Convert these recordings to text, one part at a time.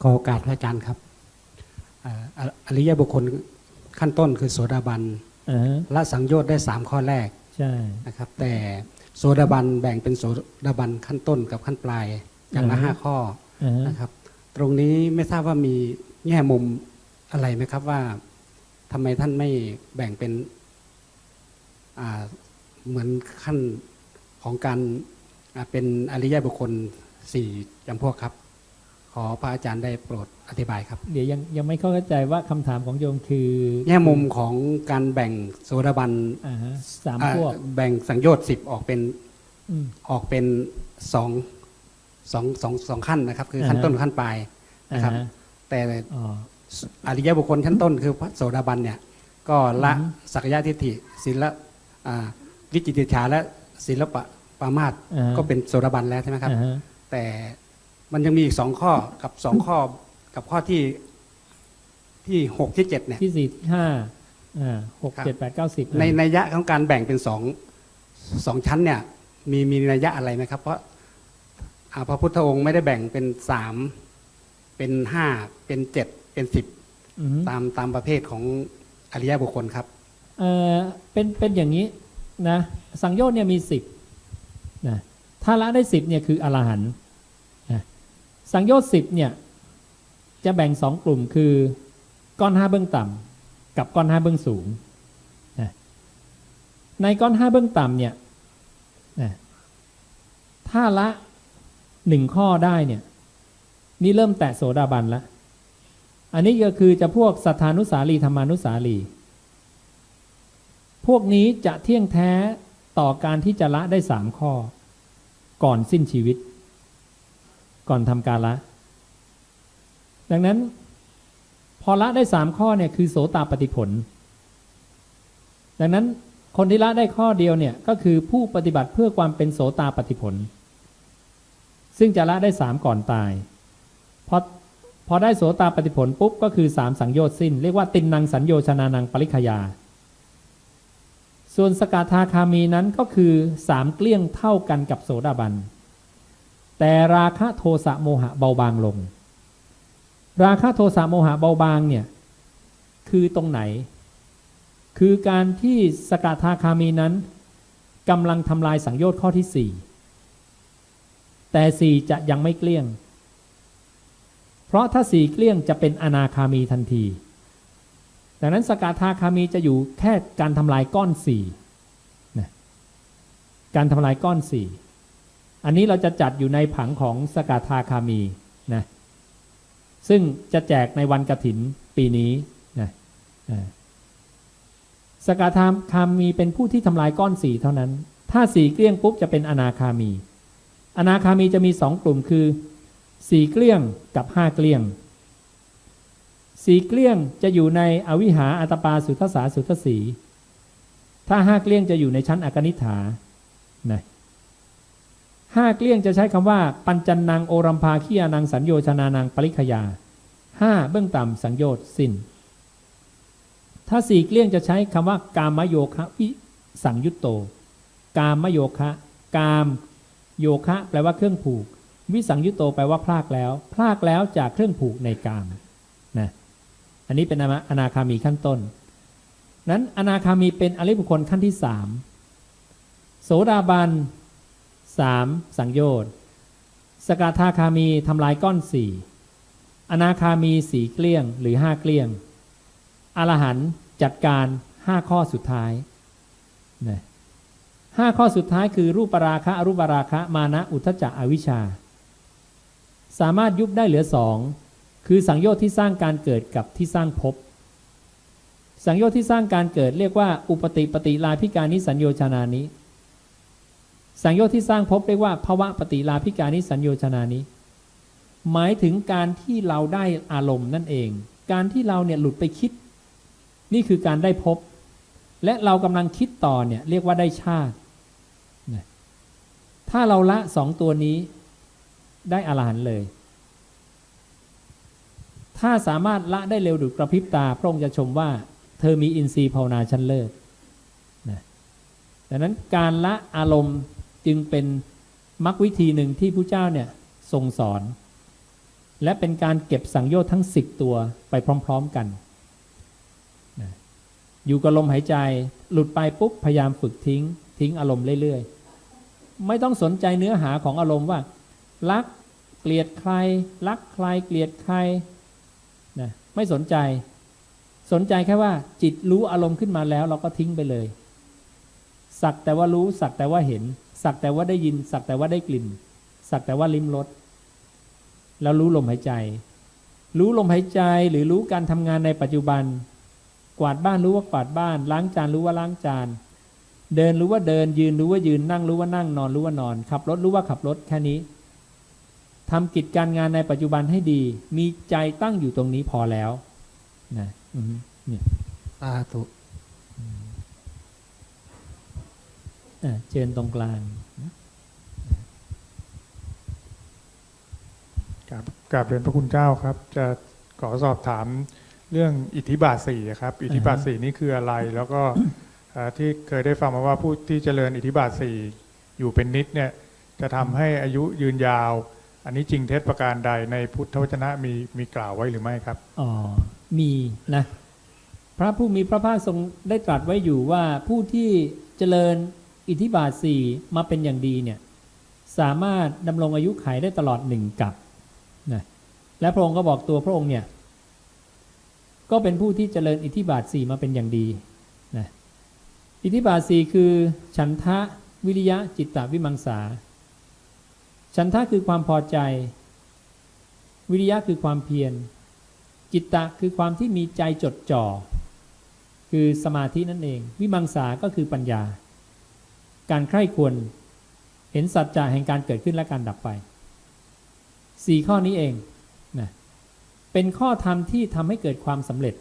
ขอโอกาสพระอาจารย์ครับเอ่อออริยบุคคลขั้นต้นคือโสดาบันอ่าฮะละสังโยชน์ได้3ข้อแรกใช่นะครับ แต่โสดาบันแบ่งเป็นโสดาบันขั้นต้นกับขั้นปลายอย่างละห้าข้ออ่าฮะนะครับ ตรงนี้ไม่ทราบว่ามีแง่มุมอะไรไหมครับว่าทำไมท่านไม่แบ่งเป็นอ่าเหมือนขั้นของการอ่าเป็นอริยบุคคลสี่จำพวกครับข อพระอาจารย์ได้โปรดอธิบายครับ เดี๋ยวยังยังไม่เข้าใจว่าคำถามของโยมคือแง่มุมของการแบ่งโสดาบันอ่าฮะสามอ่าพวกแบ่งสังโยชน์สิบออกเป็นอืมออกเป็นสองสองสองสองขั้นนะครับ คือขั้นอ่าฮะต้นกับขั้นปลายอ่านะครับฮะแต่อ๋ออริยบุคคลชั้นต้นคือพระโสดาบันเนี่ย ก็ละอือฮึสักยะทิฏฐิศีลอ่าวิจิตติจฉาและศีลปะปามาตอ่าฮะก็เป็นโสดาบันแล้วใช่ไหมครับอ่าฮะแต่ มันยังมีอีกสองข้อกับสองข้อกับข้อที่ที่หกที่เจ็ดเนี่ย ที่สี่ที่ห้าอ่าหกครับ เจ็ดแปดเก้าสิบในในยะของการแบ่งเป็นสองสองชั้นเนี่ยมีมีนัยยะอะไรไหมครับ เพราะอ่าพระพุทธองค์ไม่ได้แบ่งเป็นสามเป็นห้าเป็นเจ็ดเป็นสิบอือฮึตามตามประเภทของอริยบุคคลครับ เอ่อเป็นเป็นอย่างนี้นะสังโยชน์เนี่ยมีสิบนะถ้าละได้สิบเนี่ยคืออรหันต์นะ สังโยชน์สิบเนี่ยจะแบ่งสองกลุ่มคือก้อนห้าเบื้องต่ำกับก้อนห้าเบื้องสูงนะในก้อนห้าเบื้องต่ำเนี่ยนะถ้าละหนึ่งข้อได้เนี่ยนี่เริ่มแตะโสดาบันล้วอันนี้ก็คือจะพวกสัทธานุสาลีธรรมานุสาลี พวกนี้จะเที่ยงแท้ต่อการที่จะละได้สามข้อ ก่อนสิ้นชีวิต ก่อนทำการละ ดังนั้น พอละได้สามข้อเนี่ยคือโสตาปฏิผล ดังนั้นคนที่ละได้ข้อเดียวเนี่ยก็คือผู้ปฏิบัติเพื่อความเป็นโสตาปฏิผล ซึ่งจะละได้สามก่อนตาย พอพอได้โสตาปฏิผลปุ๊บก็คือสามสังโยชน์สิ้น เรียกว่าตินนังสัญโยชนานังปริคยา ส่วนสกทาคามีนั้นก็คือสามเกลี้ยงเท่ากันกับโสดาบัน แต่ราคะโทสะโมหะเบาบางลง ราคะโทสะโมหะเบาบางเนี่ยคือตรงไหน คือการที่สกทาคามีนั้นกำลังทำลายสังโยชน์ข้อที่สี่แต่สี่จะยังไม่เกลี้ยง เพราะถ้าสี่เกลี้ยงจะเป็นอนาคามีทันที ดังนั้นสกทาคามีจะอยู่แค่การทำลายก้อนสี่นะการทำลายก้อนสี่ อันนี้เราจะจัดอยู่ในผังของสกทาคามีนะซึ่งจะแจกในวันกระถินปีนี้นะอ่าสกทาคามีเป็นผู้ที่ทำลายก้อนสีเท่านั้น ถ้าสีเกลี้ยงปุ๊บจะเป็นอนาคามี อนาคามีจะมีสองกลุ่มคือสีเกลี้ยงกับห้าเกลี้ยงสีเกลี้ยงจะอยู่ในอวิหาอัตปาสุทธสาสุทธสี ถ้าห้าเกลี้ยงจะอยู่ในชั้นอากนิฐานะ ห้าเกลี้ยงจะใช้คำว่า ปัญจันนังโอรัมภาคียานังสัญโยชนานังปริคยาห้าเบื้องต่ำสังโยชน์สิ้น ถ้าสี่เกลี้ยงจะใช้คำว่า กามโยคะวิสังยุตโต กามโยคะ กามโยคะ แปลว่าเครื่องผูก วิสังยุตโตแปลว่าพลากแล้ว พลากแล้วจากเครื่องผูกในกามนะอันนี้เป็นอนาคามีขั้นต้น นั้นอนาคามีเป็นอริบุคคลขั้นที่สามโสดาบัน สามสังโยชน์ สกทาคามีทำลายก้อนสี่อนาคามีสีเกลี้ยงหรือห้าเกลี้ยง อรหันต์จัดการห้าข้อสุดท้ายนะห้าข้อสุดท้ายคือรูปราคะอรูปราคะ มานะอุทจจะอวิชชา สามารถยุบได้เหลือสองคือสังโยชน์ที่สร้างการเกิดกับที่สร้างภพสังโยชน์ที่สร้างการเกิดเรียกว่า อุปติปฏิลาภิการนิสัญโยชนานิ สังโยชน์ที่สร้างภพเรียกว่าภวะปฏิลาภิการนิสัญโยชนานิหมายถึงการที่เราได้อารมณ์นั่นเอง การที่เราเนี่ยหลุดไปคิด นี่คือการได้พบ และเรากำลังคิดต่อเนี่ยเรียกว่าได้ชาติ ถ้าเราละสองตัวนี้ได้อรหันเลย ถ้าสามารถละได้เร็วดุจกระพริบตา พระองค์จะชมว่า เธอมีอินทรีย์ภาวนาชั้นเลิศดังนั้นการละอารมณ์ จึงเป็นมรรควิธีหนึ่งที่พระเจ้าเนี่ยทรงสอน และเป็นการเก็บสังโยชน์ทั้ง 10 ตัวไปพร้อม ๆกันนะอยู่กับลมหายใจหลุดไปปุ๊บพยายามฝึกทิ้ง ทิ้งอารมณ์เรื่อยๆ ไม่ต้องสนใจเนื้อหาของอารมณ์ว่า รักเกลียดใคร รักใครเกลียดใครนะไม่สนใจ สนใจแค่ว่าจิตรู้อารมณ์ขึ้นมาแล้ว เราก็ทิ้งไปเลย สักแต่ว่ารู้สักแต่ว่าเห็น สักแต่ว่าได้ยิน สักแต่ว่าได้กลิ่น สักแต่ว่าลิ้มรสแล้วรู้ลมหายใจ รู้ลมหายใจหรือรู้การทำงานในปัจจุบัน กวาดบ้านรู้ว่ากวาดบ้าน ล้างจานรู้ว่าล้างจาน เดินรู้ว่าเดิน ยืนรู้ว่ายืน นั่งรู้ว่านั่ง นอนรู้ว่านอน ขับรถรู้ว่าขับรถแค่นี้ทำกิจการงานในปัจจุบันให้ดี มีใจตั้งอยู่ตรงนี้พอแล้วนะอืมเนี่ยสาธุ เชิญตรงกลางครับกราบเรียนพระคุณเจ้าครับ จะขอสอบถามเรื่องอิทธิบาทสี่ครับ อิทธิบาทสี่นี่คืออะไร แล้วก็เอ่อที่เคยได้ฟังมาว่าผู้ที่เจริญอิทธิบาทสี่อยู่เป็นนิดเนี่ยจะทำให้อายุยืนยาว อันนี้จริงเท็จประการใดในพุทธวจนะมีมีกล่าวไว้หรือไม่ครับอ๋อมีนะพระผู้มีพระภาคทรงได้ตรัสไว้อยู่ว่าผู้ที่เจริญ อิทธิบาทสี่มาเป็นอย่างดีเนี่ยสามารถดำรงอายุขัยได้ตลอดหนึ่งกับนะและพระองค์ก็บอกตัวพระองค์เนี่ยก็เป็นผู้ที่เจริญอิทธิบาทสี่มาเป็นอย่างดีนะอิทธิบาทสี่คือ ฉันทะวิริยะจิตตวิมังสา ฉันทะคือความพอใจ วิริยะคือความเพียร จิตตะคือความที่มีใจจดจ่อ คือสมาธินั่นเอง วิมังสาก็คือปัญญา การใคร่ควรเห็นสัจจะแห่งการเกิดขึ้นและการดับไปสี่ข้อนี้เองนะเป็นข้อธรรมที่ทำให้เกิดความสำเร็จ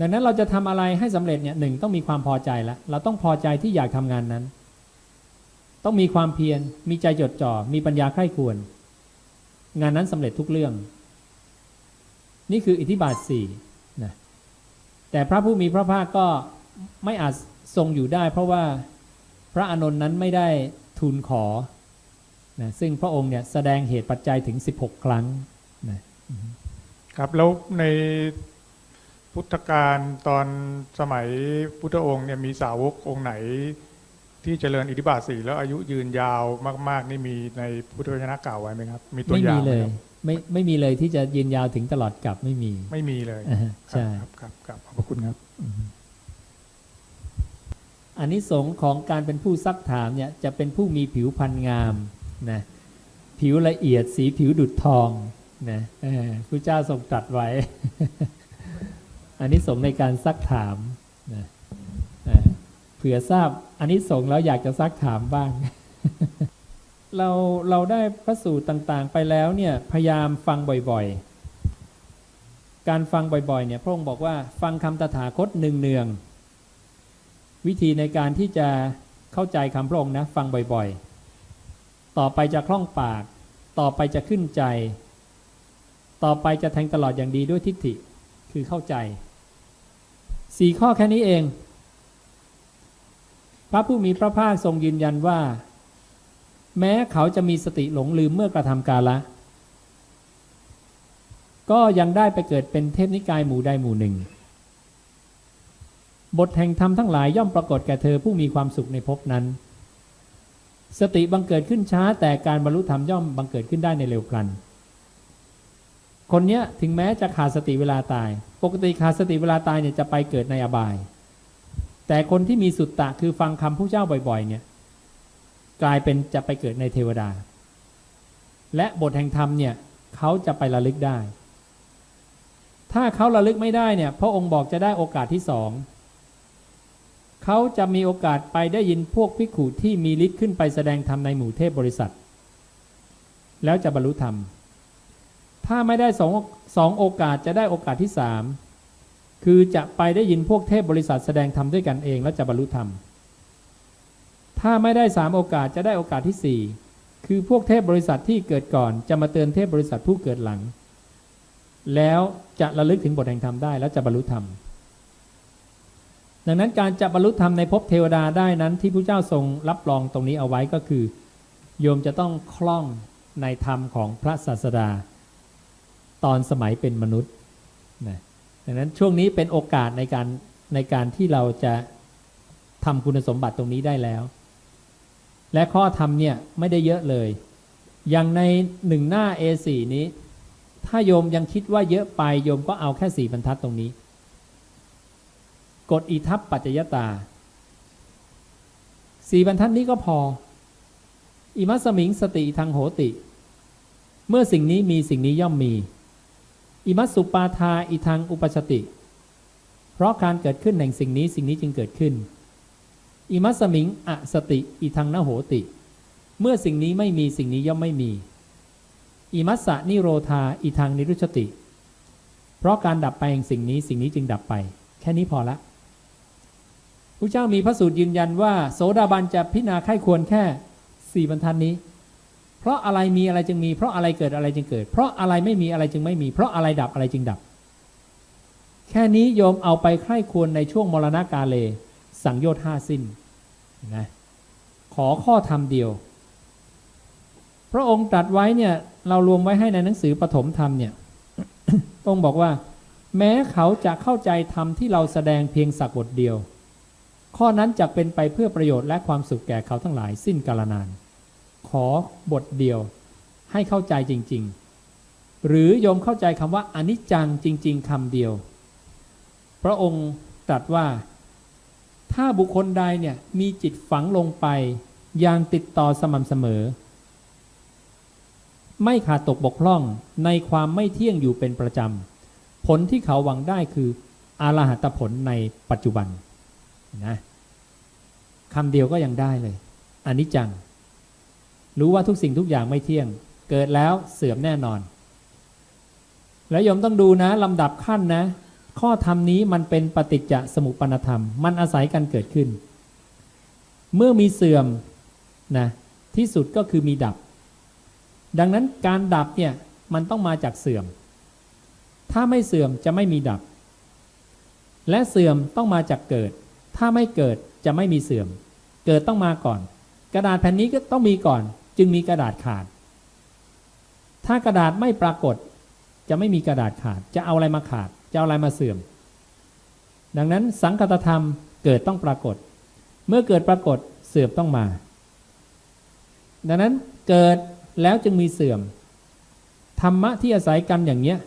ดังนั้นเราจะทำอะไรให้สำเร็จเนี่ยหนึ่งต้องมีความพอใจแล้วเราต้องพอใจที่อยากทำงานนั้น ต้องมีความเพียรมีใจจดจ่อมีปัญญาใคร่ควร งานนั้นสำเร็จทุกเรื่อง นี่คืออิทธิบาทสี่นะแต่พระผู้มีพระภาคก็ไม่อาจ ทรงอยู่ได้เพราะว่าพระอานนท์นั้นไม่ได้ทูลขอนะซึ่งพระองค์เนี่ยแสดงเหตุปัจจัยถึง 16 ครั้งนะครับแล้วในพุทธการตอนสมัยพุทธองค์เนี่ยมีสาวกองค์ไหน ที่เจริญอิทธิบาทสี่แล้วอายุยืนยาวมาก ๆ นี่มีในพุทธวจนะกล่าวไว้ไหมครับ มีตัวไม่อย่ามีงไหเลมยครับไม่ไม่มีเลยที่จะยืนยาวถึงตลอดกับไม่มี ไม่มีเลยอ่าฮะใช่ครับครับครับขอบพระคุณครับ อันนี้สงของการเป็นผู้ซักถามเนี่ยจะเป็นผู้มีผิวพรรณงามนะผิวละเอียดสีผิวดุดทองนะเออพระเจ้าทรงตรัสไว้ อันนี้สงในการซักถามนะเผื่อทราบอันนี้สงแล้วอยากจะซักถามบ้าง เราเราได้พระสูตรต่างๆ ไปแล้วเนี่ยพยายามฟังบ่อยๆ การฟังบ่อยๆเนี่ยพระองค์บอกว่าฟังคำตถาคตหนึ่งเนืองๆ วิธีในการที่จะเข้าใจคำพระองค์นะฟังบ่อยๆ ต่อไปจะคล่องปาก ต่อไปจะขึ้นใจ ต่อไปจะแทงตลอดอย่างดีด้วยทิฏฐิคือเข้าใจสี่ข้อแค่นี้เอง พระผู้มีพระภาคทรงยืนยันว่า แม้เขาจะมีสติหลงลืมเมื่อกระทำกาละ ก็ยังได้ไปเกิดเป็นเทพนิกายหมู่ใดหมู่หนึ่ง บทแห่งธรรมทั้งหลายย่อมปรากฏแก่เธอผู้มีความสุขในภพนั้น สติบังเกิดขึ้นช้าแต่การบรรลุธรรมย่อมบังเกิดขึ้นได้ในเร็วพลัน คนเนี้ยถึงแม้จะขาดสติเวลาตาย ปกติขาดสติเวลาตายเนี่ยจะไปเกิดในอบาย แต่คนที่มีสุตตะคือฟังคำผู้เจ้าบ่อยๆเนี่ยกลายเป็นจะไปเกิดในเทวดา และบทแห่งธรรมเนี่ยเขาจะไประลึกได้ ถ้าเขาระลึกไม่ได้เนี่ยพระองค์บอกจะได้โอกาสที่สอง เขาจะมีโอกาสไปได้ยินพวกภิกขุที่มีฤทธิ์ขึ้นไปแสดงธรรมในหมู่เทพบริษัท แล้วจะบรรลุธรรม ถ้าไม่ได้สองสองโอกาสจะได้โอกาสที่สามคือจะไปได้ยินพวกเทพบริษัทแสดงธรรมด้วยกันเองแล้วจะบรรลุธรรม ถ้าไม่ได้สามโอกาสจะได้โอกาสที่สี่คือพวกเทพบริษัทที่เกิดก่อน จะมาเตือนเทพบริษัทผู้เกิดหลัง แล้วจะระลึกถึงบทแห่งธรรมได้แล้วจะบรรลุธรรม ดังนั้นการจะบรรลุธรรมในภพเทวดาได้นั้นที่พระเจ้าทรงรับรองตรงนี้เอาไว้ก็คือ โยมจะต้องคล่องในธรรมของพระศาสดา ตอนสมัยเป็นมนุษย์นะดังนั้นช่วงนี้เป็นโอกาสในการในการที่เราจะทำคุณสมบัติตรงนี้ได้แล้ว และข้อธรรมเนี่ยไม่ได้เยอะเลย อย่างในหนึ่งหน้า A4 นี้ ถ้าโยมยังคิดว่าเยอะไปโยมก็เอาแค่สี่บรรทัดตรงนี้ กดอิทัปปัจจยตาสี่บรรทัดนี้ก็พอ อิมัสมิงสติทางโหติ เมื่อสิ่งนี้มีสิ่งนี้ย่อมมี อิมัสสุปาทาอิทางอุปชติ เพราะการเกิดขึ้นแห่งสิ่งนี้สิ่งนี้จึงเกิดขึ้น อิมัสมิงอสติอิทางนโหติ เมื่อสิ่งนี้ไม่มีสิ่งนี้ย่อมไม่มี อิมัสสะนิโรธาอิทางนิรุชติ เพราะการดับไปแห่งสิ่งนี้สิ่งนี้จึงดับไป แค่นี้พอละ ระเจ้ามีพระสูตรยืนยันว่า โสดาบันจะพิจารณาไข้ควรแค่สี่บรรทัดนี้ เพราะอะไรมีอะไรจึงมี เพราะอะไรเกิดอะไรจึงเกิด เพราะอะไรไม่มีอะไรจึงไม่มี เพราะอะไรดับอะไรจึงดับ แค่นี้โยมเอาไปไข้ควรในช่วงมรณกาเล สังโยชน์ห้าสิ้นนะขอข้อธรรมเดียว พระองค์ตรัสไว้เนี่ยเรารวมไว้ให้ในหนังสือปฐมธรรมเนี่ยพระองค์บอกว่า แม้เขาจะเข้าใจธรรมที่เราแสดงเพียงสักบทเดียว ข้อนั้นจะเป็นไปเพื่อประโยชน์และความสุขแก่เขาทั้งหลายสิ้นกาลนาน ขอบทเดียวให้เข้าใจจริง ๆ หรือโยมเข้าใจคำว่าอนิจจังจริง ๆคำเดียว พระองค์ตรัสว่า ถ้าบุคคลใดเนี่ยมีจิตฝังลงไปอย่างติดต่อสม่ำเสมอ ไม่ขาดตกบกพร่องในความไม่เที่ยงอยู่เป็นประจำ ผลที่เขาหวังได้คืออรหัตผลในปัจจุบัน นะคำเดียวก็ยังได้เลยอันิจจัง รู้ว่าทุกสิ่งทุกอย่างไม่เที่ยง เกิดแล้วเสื่อมแน่นอน แล้วยมต้องดูนะลำดับขั้นนะ ข้อธรรมนี้มันเป็นปฏิจจสมุปปนธรรม มันอาศัยกันเกิดขึ้น เมื่อมีเสื่อมนะที่สุดก็คือมีดับ ดังนั้นการดับเนี่ยมันต้องมาจากเสื่อม ถ้าไม่เสื่อมจะไม่มีดับ และเสื่อมต้องมาจากเกิด ถ้าไม่เกิดจะไม่มีเสื่อม เกิดต้องมาก่อน กระดาษแผ่นนี้ก็ต้องมีก่อน จึงมีกระดาษขาด ถ้ากระดาษไม่ปรากฏ จะไม่มีกระดาษขาด จะเอาอะไรมาขาด จะเอาอะไรมาเสื่อม ดังนั้นสังคตธรรมเกิดต้องปรากฏ เมื่อเกิดปรากฏเสื่อมต้องมา ดังนั้นเกิดแล้วจึงมีเสื่อม ธรรมะที่อาศัยกันอย่างเนี้ย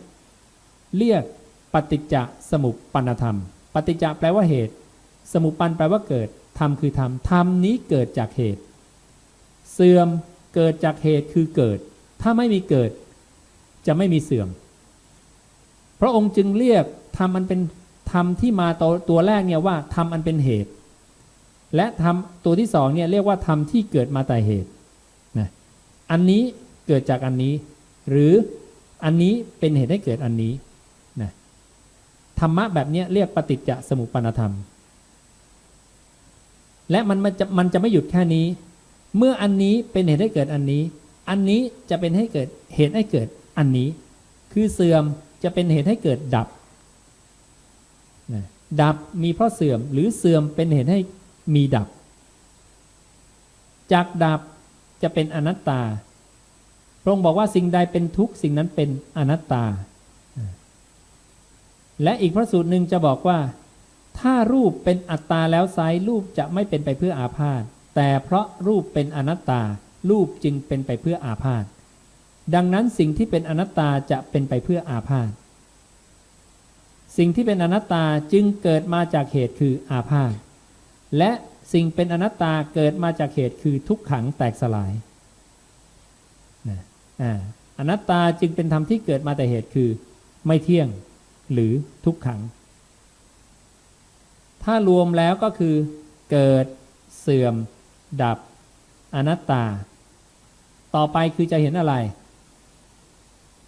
เรียกปฏิจจสมุปปนธรรม ปฏิจจแปลว่าเหตุ สมุปันแปลว่าเกิดธรรมคือธรรมธรรมนี้เกิดจากเหตุ เสื่อมเกิดจากเหตุคือเกิด ถ้าไม่มีเกิด จะไม่มีเสื่อม พระองค์จึงเรียกธรรมอันเป็นธรรมที่มาตัวตัวแรกเนี่ยว่าธรรมอันเป็นเหตุ และธรรมตัวที่สองเนี่ยเรียกว่าธรรมที่เกิดมาแต่เหตุนะอันนี้เกิดจากอันนี้ หรืออันนี้เป็นเหตุให้เกิดอันนี้นะธรรมะแบบนี้เรียกปฏิจจสมุปปนธรรม และมันมันจะมันจะไม่หยุดแค่นี้ เมื่ออันนี้เป็นเหตุให้เกิดอันนี้ อันนี้จะเป็นให้เกิดเหตุให้เกิดอันนี้ คือเสื่อมจะเป็นเหตุให้เกิดดับนะดับมีเพราะเสื่อมหรือเสื่อมเป็นเหตุให้มีดับ จากดับจะเป็นอนัตตา พระองค์บอกว่าสิ่งใดเป็นทุกข์สิ่งนั้นเป็นอนัตตา และอีกพระสูตรหนึ่งจะบอกว่า ถ้ารูปเป็นอัตตาแล้วไซรูปจะไม่เป็นไปเพื่ออาพาธแต่เพราะรูปเป็นอนัตตา รูปจึงเป็นไปเพื่ออาพาธดังนั้นสิ่งที่เป็นอนัตตาจะเป็นไปเพื่ออาพาธสิ่งที่เป็นอนัตตาจึงเกิดมาจากเหตุคืออาพาธและสิ่งเป็นอนัตตาเกิดมาจากเหตุคือทุกขังแตกสลายนะอ่าอนัตตาจึงเป็นธรรมที่เกิดมาแต่เหตุคือ ไม่เที่ยงหรือทุกขัง ถ้ารวมแล้วก็คือ เกิดเสื่อม ดับ อนัตตา ต่อไปคือจะเห็นอะไร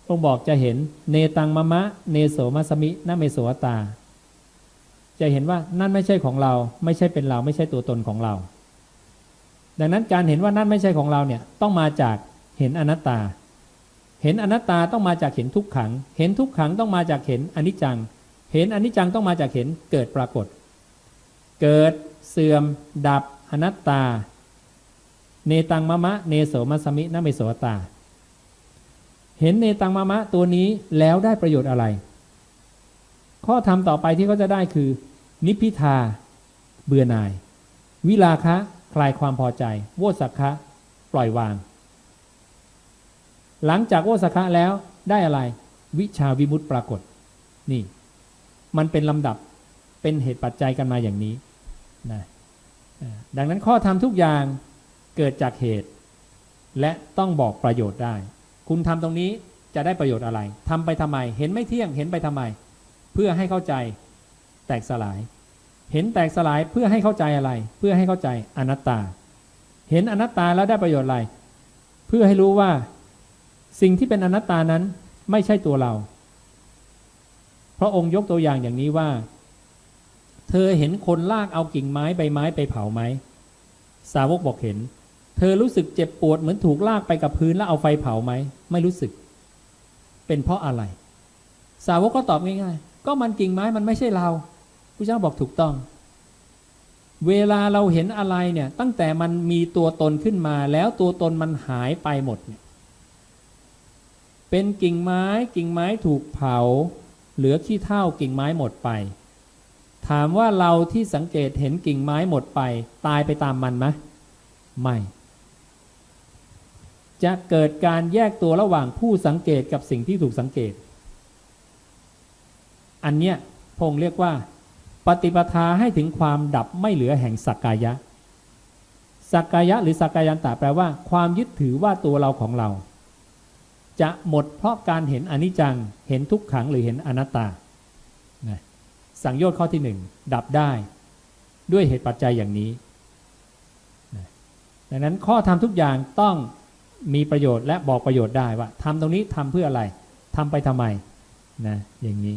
องค์บอกจะเห็นเนตังมะมะ เนโสมัสมินเมโสตา จะเห็นว่านั่นไม่ใช่ของเรา ไม่ใช่เป็นเราไม่ใช่ตัวตนของเรา ดังนั้นการเห็นว่านั่นไม่ใช่ของเราเนี่ยต้องมาจากเห็นอนัตตา เห็นอนัตตาต้องมาจากเห็นทุกขัง เห็นทุกขังต้องมาจากเห็นอนิจจัง เห็นอนิจจังต้องมาจากเห็นเกิดปรากฏ เกิด เสื่อม ดับ อนัตตา เนตังมะมะ เนโสมัสมินเมโสตา เห็นเนตังมามะตัวนี้แล้วได้ประโยชน์อะไร ข้อธรรมต่อไปที่เขาจะได้คือ นิพพิทา เบื่อหน่าย วิลาคะ คลายความพอใจ โวสักคะปล่อยวาง หลังจากโวสักคะแล้วได้อะไร วิชาวิมุตติปรากฏ นี่ มันเป็นลำดับเป็นเหตุปัจจัยกันมาอย่างนี้ นะดังนั้นข้อธรรมทุกอย่างเกิดจากเหตุ และต้องบอกประโยชน์ได้ คุณทำตรงนี้จะได้ประโยชน์อะไรทำไปทำไม เห็นไม่เที่ยงเห็นไปทำไม เพื่อให้เข้าใจแตกสลาย เห็นแตกสลายเพื่อให้เข้าใจอะไร เพื่อให้เข้าใจอนัตตา เห็นอนัตตาแล้วได้ประโยชน์อะไร เพื่อให้รู้ว่าสิ่งที่เป็นอนัตตานั้นไม่ใช่ตัวเรา พระองค์ยกตัวอย่างอย่างนี้ว่า เธอเห็นคนลากเอากิ่งไม้ใบไม้ไปเผาไหม สาวกบอกเห็น เธอรู้สึกเจ็บปวดเหมือนถูกลากไปกับพื้นแล้วเอาไฟเผาไหม ไม่รู้สึก เป็นเพราะอะไร สาวกก็ตอบง่ายๆ ก็มันกิ่งไม้มันไม่ใช่เราพระเจ้าบอกถูกต้อง เวลาเราเห็นอะไรเนี่ย ตั้งแต่มันมีตัวตนขึ้นมา แล้วตัวตนมันหายไปหมดเนี่ยเป็นกิ่งไม้กิ่งไม้ถูกเผา เหลือขี้เท่ากิ่งไม้หมดไป ถามว่าเราที่สังเกตเห็นกิ่งไม้หมดไป ตายไปตามมันไหมไม่ จะเกิดการแยกตัวระหว่างผู้สังเกตกับสิ่งที่ถูกสังเกต อันเนี้ยพงเรียกว่า ปฏิปทาให้ถึงความดับไม่เหลือแห่งสักกายะ สักกายะหรือสักกายันตะแปลว่า ความยึดถือว่าตัวเราของเรา จะหมดเพราะการเห็นอนิจจัง เห็นทุกขังหรือเห็นอนัตตา สังโยชน์ข้อที่หนึ่งดับได้ด้วยเหตุปัจจัยอย่างนี้ดังนั้นข้อทำทุกอย่างต้องมีประโยชน์และบอกประโยชน์ได้ว่าทำตรงนี้ทำเพื่ออะไรทำไปทำไมนะอย่างนี้